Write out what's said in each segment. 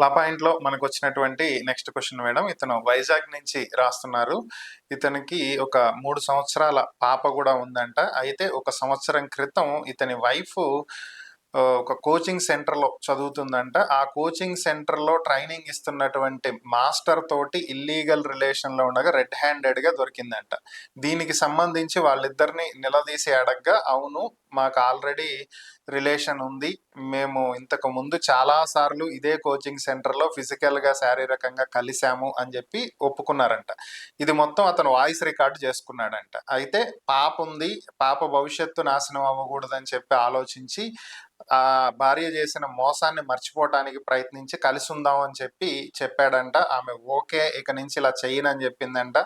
లా మనకు వచ్చినటువంటి next question madam. ఇతను వైజాగ్ నుంచి రాస్తున్నారు. ఇతనికి ఒక మూడు సంవత్సరాల పాప కూడా ఉందంట. అయితే ఒక సంవత్సరం క్రితం ఇతని వైఫ్ ఒక కోచింగ్ సెంటర్లో చదువుతుందంట. ఆ కోచింగ్ సెంటర్లో ట్రైనింగ్ ఇస్తున్నటువంటి మాస్టర్ తోటి ఇల్లీగల్ రిలేషన్లో ఉండగా రెడ్ హ్యాండెడ్గా దొరికిందంట. దీనికి సంబంధించి వాళ్ళిద్దరిని నిలదీసి అడగ్గా అవును మాకు ఆల్రెడీ రిలేషన్ ఉంది. మేము ఇంతకు ముందు చాలా సార్లు ఇదే కోచింగ్ సెంటర్లో ఫిజికల్గా శారీరకంగా కలిశాము అని చెప్పి ఒప్పుకున్నారంట. ఇది మొత్తం అతను వాయిస్ రికార్డ్ చేసుకున్నాడంట. అయితే పాప ఉంది. పాప భవిష్యత్తు నాశనం అవ్వకూడదని చెప్పి ఆలోచించి ఆ భార్య చేసిన మోసాన్ని మర్చిపోవటానికి ప్రయత్నించి కలిసి ఉందాం అని చెప్పి చెప్పాడంట. ఆమె ఓకే ఇక నుంచి ఇలా చేయనని చెప్పిందంట.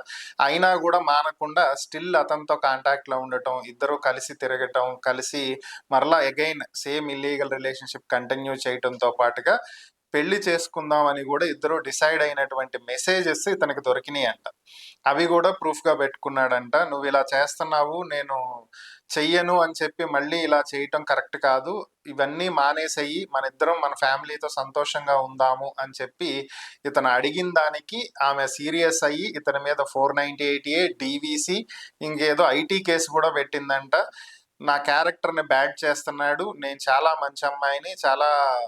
అయినా కూడా మానకుండా స్టిల్ అతనితో కాంటాక్ట్లో ఉండటం ఇద్దరు కలిసి తిరగటం కలిసి కలిసి మరలా again same illegal relationship continue చేయటంతో పాటుగా పెళ్ళి చేసుకుందాం అని కూడా ఇద్దరు డిసైడ్ అయినటువంటి మెసేజెస్ ఇతనికి దొరికినాయి అంట. అవి కూడా ప్రూఫ్గా పెట్టుకున్నాడంట నువ్వు ఇలా చేస్తున్నావు నేను చెయ్యను అని చెప్పి మళ్ళీ ఇలా చేయటం కరెక్ట్ కాదు. ఇవన్నీ మానేసేయి మన ఇద్దరం మన ఫ్యామిలీతో సంతోషంగా ఉందాము అని చెప్పి ఇతను అడిగిన దానికి ఆమె సీరియస్ అయ్యి ఇతని మీద four ninety eight A DVC ఇంకేదో ఐటీ కేసు కూడా పెట్టిందంట. నా క్యారెక్టర్ని బ్యాడ్ చేస్తున్నాడు. నేను చాలా మంచి అమ్మాయిని చాలా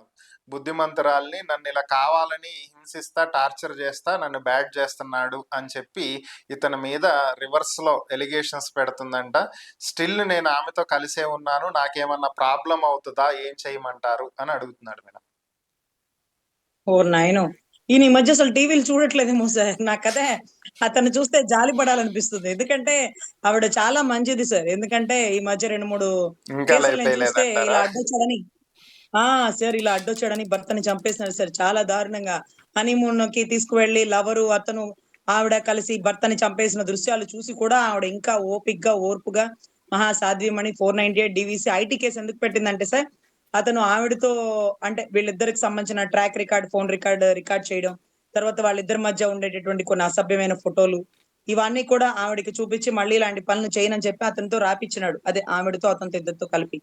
బుద్ధిమంతురాల్ని నన్ను ఇలా కావాలని హింసిస్తా టార్చర్ చేస్తా నన్ను బ్యాడ్ చేస్తున్నాడు అని చెప్పి ఇతని మీద రివర్స్లో ఎలిగేషన్స్ పెడుతుందంట. స్టిల్ నేను ఆమెతో కలిసే ఉన్నాను. నాకేమన్నా ప్రాబ్లం అవుతుందా? ఏం చేయమంటారు? అని అడుగుతున్నాడు మేడం. ఓ నాయను ఈయన ఈ మధ్య అసలు టీవీలు చూడట్లేదేమో సార్. నాకదే అతను చూస్తే జాలి పడాలనిపిస్తుంది. ఎందుకంటే ఆవిడ చాలా మంచిది సార్. ఎందుకంటే ఈ మధ్య రెండు మూడు చూస్తే ఇలా అడ్డొచ్చాడని. ఆ సార్ ఇలా అడ్డొచ్చాడని భర్తని చంపేసినారు సార్. చాలా దారుణంగా. హనీమూన్కి తీసుకువెళ్ళి లవరు అతను ఆవిడ కలిసి భర్తని చంపేసిన దృశ్యాలు చూసి కూడా ఆవిడ ఇంకా ఓపిక్గా ఓర్పుగా మహా సాధ్యమని four ninety eight DVC IT case ఎందుకు పెట్టిందంటే సార్ అతను ఆవిడతో అంటే వీళ్ళిద్దరికి సంబంధించిన track record phone record record చేయడం తర్వాత వాళ్ళిద్దరి మధ్య ఉండేటటువంటి కొన్ని అసభ్యమైన ఫోటోలు ఇవన్నీ కూడా ఆవిడకి చూపించి మళ్ళీ ఇలాంటి పనులు చేయనని చెప్పి అతనితో రాపిచ్చినాడు. అదే ఆవిడతో అతనితో ఇద్దరితో కలిపి.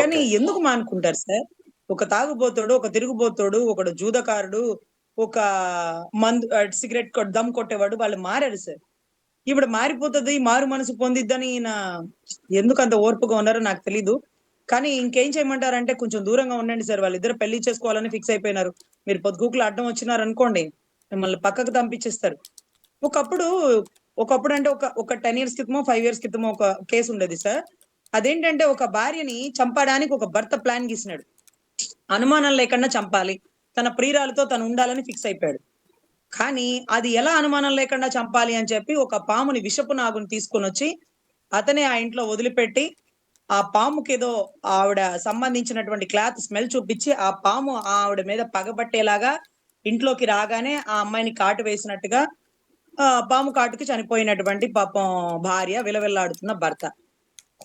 కానీ ఎందుకు మానుకుంటారు సార్? ఒక తాగుబోతుడు ఒక తిరుగుబోతుడు ఒకడు జూదకారుడు ఒక మందు సిగరెట్ దమ్ కొట్టేవాడు వాళ్ళు మారారు సార్. ఇప్పుడు మారిపోతుంది మారు మనసు పొందిద్దని ఈయన ఎందుకు అంత ఓర్పుగా ఉన్నారో నాకు తెలీదు. కానీ ఇంకేం చేయమంటారంటే కొంచెం దూరంగా ఉండండి సార్. వాళ్ళిద్దరు పెళ్ళి చేసుకోవాలని ఫిక్స్ అయిపోయినారు. మీరు పొద్దుగూకులు అడ్డం వచ్చినారు అనుకోండి మిమ్మల్ని పక్కకు పంపించేస్తారు ఒకప్పుడు ఒకప్పుడు అంటే ఒక ఒక టెన్ ఇయర్స్ క్రితమో ఫైవ్ ఇయర్స్ క్రితమో ఒక కేసు ఉండేది సార్. అదేంటంటే ఒక భార్యని చంపడానికి ఒక భర్త ప్లాన్ గీసినాడు. అనుమానం లేకుండా చంపాలి. తన ప్రియురాలతో తను ఉండాలని ఫిక్స్ అయిపోయాడు. కానీ అది ఎలా అనుమానం లేకుండా చంపాలి అని చెప్పి ఒక పాముని విషపు నాగుని తీసుకొని వచ్చి అతనే ఆ ఇంట్లో వదిలిపెట్టి ఆ పాముకి ఏదో ఆవిడ సంబంధించినటువంటి క్లాత్ స్మెల్ చూపించి ఆ పాము ఆవిడ మీద పగబట్టేలాగా ఇంట్లోకి రాగానే ఆ అమ్మాయిని కాటు వేసినట్టుగా ఆ పాము కాటుకి చనిపోయినటువంటి పాపం భార్య విలవిల్లాడుతున్న భర్త.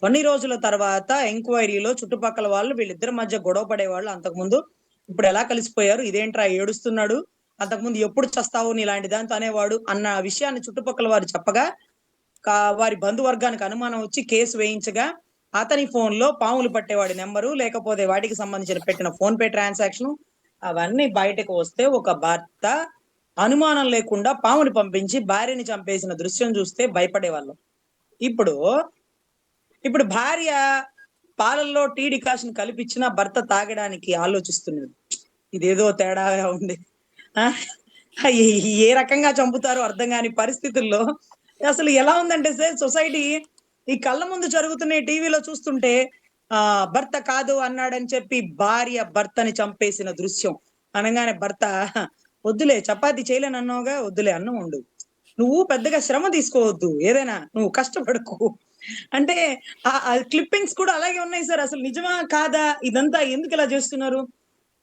కొన్ని రోజుల తర్వాత ఎంక్వైరీలో చుట్టుపక్కల వాళ్ళు వీళ్ళిద్దరి మధ్య గొడవ పడేవాళ్ళు అంతకుముందు. ఇప్పుడు ఎలా కలిసిపోయారు? ఇదేంట్రా ఏడుస్తున్నాడు? అంతకుముందు ఎప్పుడు చస్తావు నీ ఇలాంటి దాంతో అనేవాడు అన్న విషయాన్ని చుట్టుపక్కల వారు చెప్పగా వారి బంధువర్గానికి అనుమానం వచ్చి కేసు వేయించగా అతని ఫోన్లో పాములు పట్టేవాడి నెంబరు లేకపోతే వాటికి సంబంధించిన పెట్టిన ఫోన్ పే ట్రాన్సాక్షన్ అవన్నీ బయటకు వస్తే ఒక భర్త అనుమానం లేకుండా పాముని పంపించి భార్యని చంపేసిన దృశ్యం చూస్తే భయపడేవాళ్ళం. ఇప్పుడు ఇప్పుడు భార్య పాలల్లో టీ డికాషన్ కలిపిచ్చిన భర్త తాగడానికి ఆలోచిస్తున్నాడు ఇదేదో తేడాగా ఉంది. ఆ? ఏ రకంగా చంపుతారో అర్థం కాని పరిస్థితుల్లో అసలు ఎలా ఉందంటే సార్ సొసైటీ ఈ కళ్ళ ముందు జరుగుతున్న టీవీలో చూస్తుంటే ఆ భర్త కాదు అన్నాడని చెప్పి భార్య భర్తని చంపేసిన దృశ్యం. అనగానే భర్త వద్దులే చపాతి చేయలేనన్నావుగా వద్దులే అన్నం ఉండు నువ్వు పెద్దగా శ్రమ తీసుకోవద్దు ఏదైనా నువ్వు కష్టపడకు. అంటే ఆ క్లిప్పింగ్స్ కూడా అలాగే ఉన్నాయి సార్. అసలు నిజమా కాదా? ఇదంతా ఎందుకు ఇలా చేస్తున్నారు?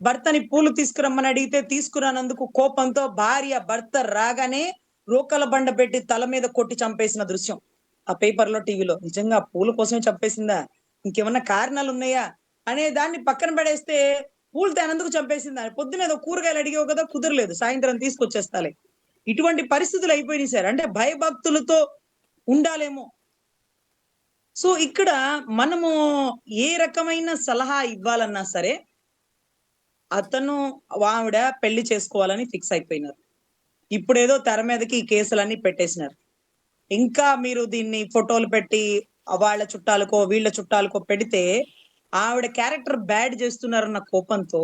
భర్తని పూలు తీసుకురమ్మని అడిగితే తీసుకురానందుకు కోపంతో భార్య భర్త రాగానే రోకల బండ పెట్టి తల మీద కొట్టి చంపేసిన దృశ్యం. ఆ పేపర్లో టీవీలో నిజంగా పూల కోసమే చంపేసిందా? ఇంకేమన్నా కారణాలు ఉన్నాయా అనే దాన్ని పక్కన పడేస్తే పూలు తనందుకు చంపేసిందా? పొద్దున ఏదో కూరగాయలు అడిగేవు కదా కుదరలేదు. సాయంత్రం తీసుకొచ్చేస్తాలే. ఇటువంటి పరిస్థితులు అయిపోయినాయి సార్. అంటే భయభక్తులతో ఉండాలేమో. సో ఇక్కడ మనము ఏ రకమైన సలహా ఇవ్వాలన్నా సరే అతను ఆవిడ పెళ్ళి చేసుకోవాలని ఫిక్స్ అయిపోయినారు. ఇప్పుడేదో తెర మీదకి ఈ కేసులన్నీ పెట్టేసినారు. ఇంకా మీరు దీన్ని ఫోటోలు పెట్టి వాళ్ళ చుట్టాలకో వీళ్ళ చుట్టాలకో పెడితే ఆవిడ క్యారెక్టర్ బ్యాడ్ చేస్తున్నారన్న కోపంతో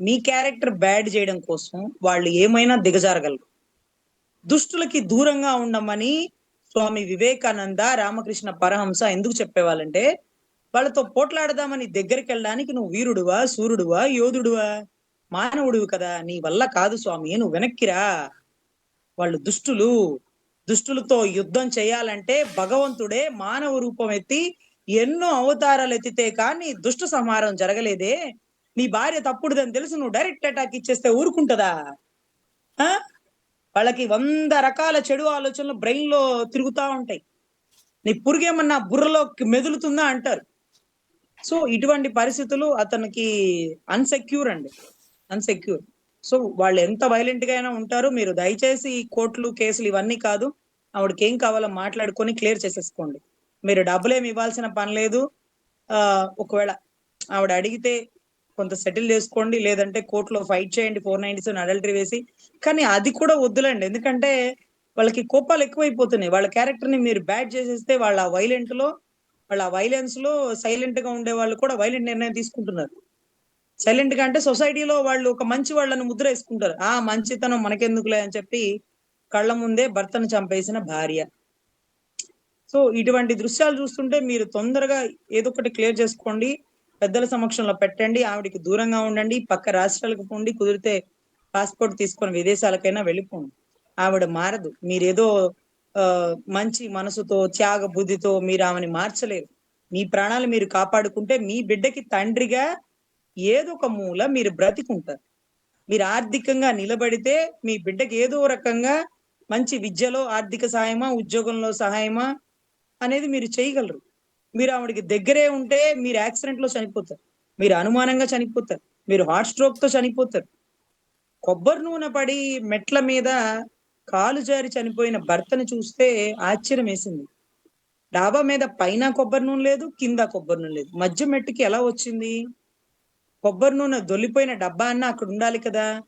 మీ క్యారెక్టర్ బ్యాడ్ చేయడం కోసం వాళ్ళు ఏమైనా దిగజారగలరు. దుష్టులకి దూరంగా ఉండమని స్వామి వివేకానంద రామకృష్ణ పరహంస ఎందుకు చెప్పేవాళ్ళంటే వాళ్ళతో పోట్లాడదామని దగ్గరికి వెళ్ళడానికి నువ్వు వీరుడువా సూర్యుడువా యోధుడువా మానవుడివి కదా నీ వల్ల కాదు స్వామి నువ్వు వెనక్కిరా వాళ్ళు దుష్టులు. దుష్టులతో యుద్ధం చేయాలంటే భగవంతుడే మానవ రూపం ఎత్తి ఎన్నో అవతారాలు ఎత్తితే కానీ దుష్ట సంహారం జరగలేదే. నీ భార్య తప్పుడుదని తెలుసు నువ్వు డైరెక్ట్ అటాక్ ఇచ్చేస్తే ఊరుకుంటదా? ఆ? వాళ్ళకి వంద రకాల చెడు ఆలోచనలు బ్రెయిన్లో తిరుగుతా ఉంటాయి. నీ పురుగేమన్నా బుర్రలో మెదులుతుందా అంటారు. సో ఇటువంటి పరిస్థితులు అతనికి అన్సెక్యూర్ అండి. అన్సెక్యూర్ సో వాళ్ళు ఎంత వైలెంట్గా అయినా ఉంటారు. మీరు దయచేసి ఈ కోర్టులు కేసులు ఇవన్నీ కాదు. ఆవిడకి ఏం కావాలో మాట్లాడుకొని క్లియర్ చేసేసుకోండి. మీరు డబ్బులు ఏమి ఇవ్వాల్సిన పని లేదు. ఆ ఒకవేళ ఆవిడ అడిగితే కొంత సెటిల్ చేసుకోండి. లేదంటే కోర్టులో ఫైట్ చేయండి. ఫోర్ నైన్టీ సెవెన్ అడల్టరీ వేసి. కానీ అది కూడా వద్దులండి. ఎందుకంటే వాళ్ళకి కోపాలు ఎక్కువైపోతున్నాయి. వాళ్ళ క్యారెక్టర్ని మీరు బ్యాడ్ చేసేస్తే వాళ్ళ వైలెంట్లో వాళ్ళ వైలెన్స్లో సైలెంట్గా ఉండే వాళ్ళు కూడా వైలెంట్ నిర్ణయం తీసుకుంటున్నారు. సైలెంట్గా అంటే సొసైటీలో వాళ్ళు ఒక మంచి వాళ్ళని ముద్ర వేసుకుంటారు. ఆ మంచితనం మనకెందుకులే అని చెప్పి కళ్ళ ముందే భర్తను చంపేసిన భార్య. సో ఇటువంటి దృశ్యాలు చూస్తుంటే మీరు తొందరగా ఏదో ఒకటి క్లియర్ చేసుకోండి. పెద్దల సమక్షంలో పెట్టండి. ఆవిడకి దూరంగా ఉండండి. పక్క రాష్ట్రాలకు పోండి. కుదిరితే పాస్పోర్ట్ తీసుకొని విదేశాలకైనా వెళ్ళిపోండి. ఆవిడ మారదు. మీరేదో ఆ మంచి మనసుతో త్యాగ బుద్ధితో మీరు ఆమెని మార్చలేరు. మీ ప్రాణాలు మీరు కాపాడుకుంటే మీ బిడ్డకి తండ్రిగా ఏదో ఒక మూల మీరు బ్రతికుంటారు. మీరు ఆర్థికంగా నిలబడితే మీ బిడ్డకి ఏదో రకంగా మంచి విద్యలో ఆర్థిక సహాయమా ఉద్యోగంలో సహాయమా అనేది మీరు చేయగలరు. మీరు ఆవిడకి దగ్గరే ఉంటే మీరు యాక్సిడెంట్లో చనిపోతారు. మీరు అనుమానంగా చనిపోతారు. మీరు హార్ట్ స్ట్రోక్తో చనిపోతారు. కొబ్బరి నూనె పడి మెట్ల మీద కాలు జారి చనిపోయిన భర్తను చూస్తే ఆశ్చర్యం వేసింది. డాబా మీద పైన కొబ్బరి నూనె లేదు కింద కొబ్బరి నూనె లేదు. మధ్య మెట్టుకి ఎలా వచ్చింది? కొబ్బరి నూనె దొల్లిపోయిన డబ్బా అన్న అక్కడ ఉండాలి కదా?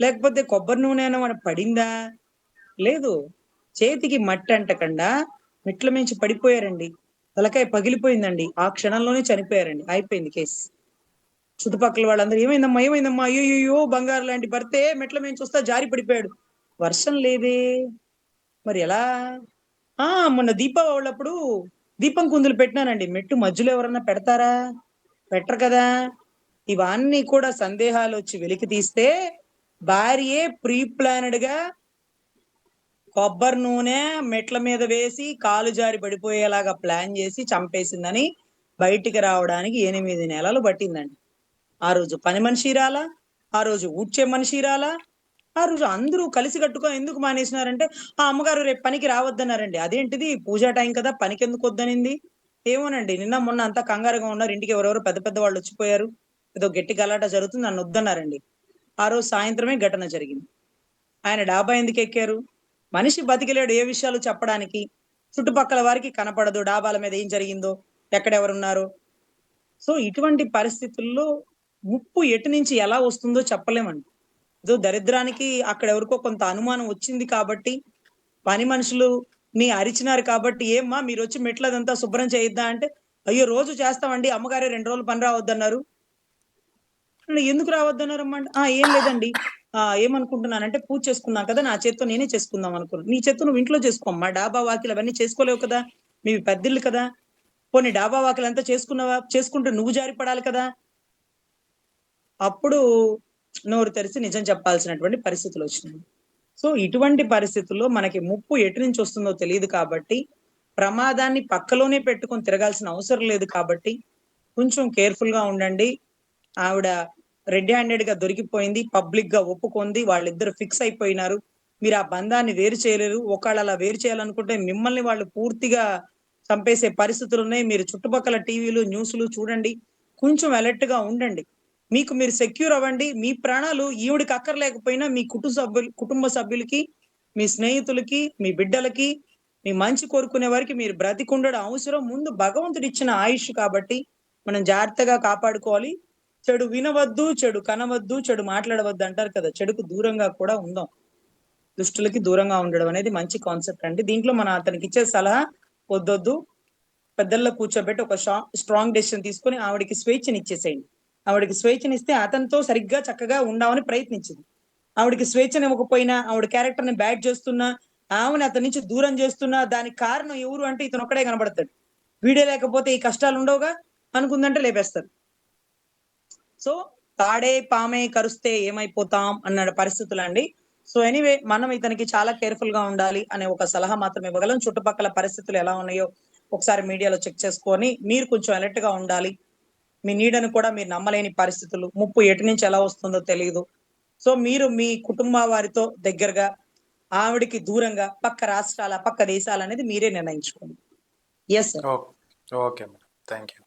లేకపోతే కొబ్బరి నూనె అన్న మన పడిందా? లేదు. చేతికి మట్టి అంటకుండా మెట్ల మించి పడిపోయారండి. తలకాయ పగిలిపోయిందండి. ఆ క్షణంలోనే చనిపోయారండి. అయిపోయింది కేసు. చుట్టుపక్కల వాళ్ళందరూ ఏమైందమ్మా? ఏమైందమ్మా? అయ్యో బంగారు లాంటి భర్తే మెట్ల మేము చూస్తా జారి పడిపోయాడు. వర్షం లేదే. మరి ఎలా? ఆ మొన్న దీపావళి అప్పుడు దీపం కుందులు పెట్టినానండి. మెట్టు మధ్యలో ఎవరన్నా పెడతారా? పెట్టరు కదా. ఇవన్నీ కూడా సందేహాలు వచ్చి వెలికి తీస్తే భార్యే ప్రీ ప్లానెడ్గా కొబ్బరి నూనె మెట్ల మీద వేసి కాలు జారి పడిపోయేలాగా ప్లాన్ చేసి చంపేసిందని బయటికి రావడానికి ఎనిమిది నెలలు పట్టిందండి. ఆ రోజు పని మనిషి రాలా ఆ రోజు ఊడ్చే మనిషి రాలా ఆ రోజు అందరూ కలిసి కట్టుకొని ఎందుకు మానేసినారంటే ఆ అమ్మగారు రేపు పనికి రావద్దన్నారండి. అదేంటిది? పూజా టైం కదా పనికి ఎందుకు వద్దనింది? ఏమోనండి నిన్న మొన్న అంతా కంగారుగా ఉన్నారు. ఇంటికి ఎవరెవరు పెద్ద పెద్ద వాళ్ళు వచ్చిపోయారు. ఏదో గట్టి గలాట జరుగుతుంది నన్ను వద్దన్నారండి. ఆ రోజు సాయంత్రమే ఘటన జరిగింది. ఆయన డాబా ఎందుకు ఎక్కారు? మనిషి బతికిలేడు ఏ విషయాలు చెప్పడానికి? చుట్టుపక్కల వారికి కనపడదు డాబాల మీద ఏం జరిగిందో? ఎక్కడెవరున్నారు? సో ఇటువంటి పరిస్థితుల్లో ముప్పు ఎటు నుంచి ఎలా వస్తుందో చెప్పలేమండి. ఏదో దరిద్రానికి అక్కడ ఎవరికో కొంత అనుమానం వచ్చింది కాబట్టి పని మనుషులు నీ అరిచినారు కాబట్టి ఏమ్మా మీరు వచ్చి మెట్లదంతా శుభ్రం చేయొద్దా అంటే అయ్యో రోజు చేస్తామండి అమ్మగారే రెండు రోజులు పని రావద్దన్నారు. ఎందుకు రావద్దన్నారమ్మా అంటే, ఆ ఏం లేదండి. ఆ ఏమనుకుంటున్నానంటే పూజ చేసుకున్నాం కదా నా చేత్తో నేనే చేసుకుందాం అనుకున్నాను. నీ చేత్తో నువ్వు ఇంట్లో చేసుకోమ్మా డాబా వాకిలు అవన్నీ చేసుకోలేవు కదా. మీవి పెద్దలు కదా. పోనీ డాబా వాకిలు అంతా చేసుకున్నావా? చేసుకుంటే నువ్వు జారిపడాలి కదా. అప్పుడు నోరు తెరిచి నిజం చెప్పాల్సినటువంటి పరిస్థితులు వచ్చినాయి. సో ఇటువంటి పరిస్థితుల్లో మనకి ముప్పు ఎటు నుంచి వస్తుందో తెలియదు కాబట్టి ప్రమాదాన్ని పక్కలోనే పెట్టుకొని తిరగాల్సిన అవసరం లేదు కాబట్టి కొంచెం కేర్ఫుల్గా ఉండండి. ఆవిడ రెడ్ హ్యాండెడ్గా దొరికిపోయింది పబ్లిక్గా ఒప్పుకుంది వాళ్ళిద్దరు ఫిక్స్ అయిపోయినారు. మీరు ఆ బంధాన్ని వేరు చేయలేరు. ఒకళ్ళు అలా వేరు చేయాలనుకుంటే మిమ్మల్ని వాళ్ళు పూర్తిగా చంపేసే పరిస్థితులు ఉన్నాయి. మీరు చుట్టుపక్కల టీవీలు న్యూస్లు చూడండి. కొంచెం అలర్ట్గా ఉండండి. మీకు మీరు సెక్యూర్ అవ్వండి. మీ ప్రాణాలు ఈవిడికి అక్కర్లేకపోయినా మీ కుటుంబ సభ్యులు కుటుంబ సభ్యులకి మీ స్నేహితులకి మీ బిడ్డలకి మీ మంచి కోరుకునే వారికి మీరు బ్రతికుండడం అవసరం. ముందు భగవంతుడు ఇచ్చిన ఆయుష్ కాబట్టి మనం జాగ్రత్తగా కాపాడుకోవాలి. చెడు వినవద్దు చెడు కనవద్దు చెడు మాట్లాడవద్దు అంటారు కదా. చెడుకు దూరంగా కూడా ఉందాం. దుష్టులకి దూరంగా ఉండడం అనేది మంచి కాన్సెప్ట్ అండి. దీంట్లో మనం అతనికి ఇచ్చే సలహా వద్దొద్దు. పెద్దల్లో కూర్చోబెట్టి ఒక స్ట్రాంగ్ డెసిషన్ తీసుకొని ఆవిడికి స్వేచ్ఛని ఇచ్చేసేయండి ఆవిడకి స్వేచ్ఛని ఇస్తే అతనితో సరిగ్గా చక్కగా ఉండమని ప్రయత్నించింది. ఆవిడకి స్వేచ్ఛని ఇవ్వకపోయినా ఆవిడ క్యారెక్టర్ని బ్యాడ్ చేస్తున్నా ఆమెను అతని నుంచి దూరం చేస్తున్నా దానికి కారణం ఎవరు అంటే ఇతను ఒక్కడే కనబడతాడు. వీడియో లేకపోతే ఈ కష్టాలు ఉండవుగా అనుకుందంటే లేపేస్తారు. సో తాడే పామే కరుస్తే ఏమైపోతాం అన్న పరిస్థితులు అండి సో ఎనీవే మనం ఇతనికి చాలా కేర్ఫుల్గా ఉండాలి అనే ఒక సలహా మాత్రం ఇవ్వగలం. చుట్టుపక్కల పరిస్థితులు ఎలా ఉన్నాయో ఒకసారి మీడియాలో చెక్ చేసుకొని మీరు కొంచెం అలర్ట్గా ఉండాలి. మీ నీడను కూడా మీరు నమ్మలేని పరిస్థితులు. ముప్పు ఎటు నుంచి ఎలా వస్తుందో తెలియదు సో మీరు మీ కుటుంబ వారితో దగ్గరగా ఆవిడికి దూరంగా పక్క రాష్ట్రాల పక్క దేశాలు అనేది మీరే నిర్ణయించుకోండి. Yes sir okay madam. Thank you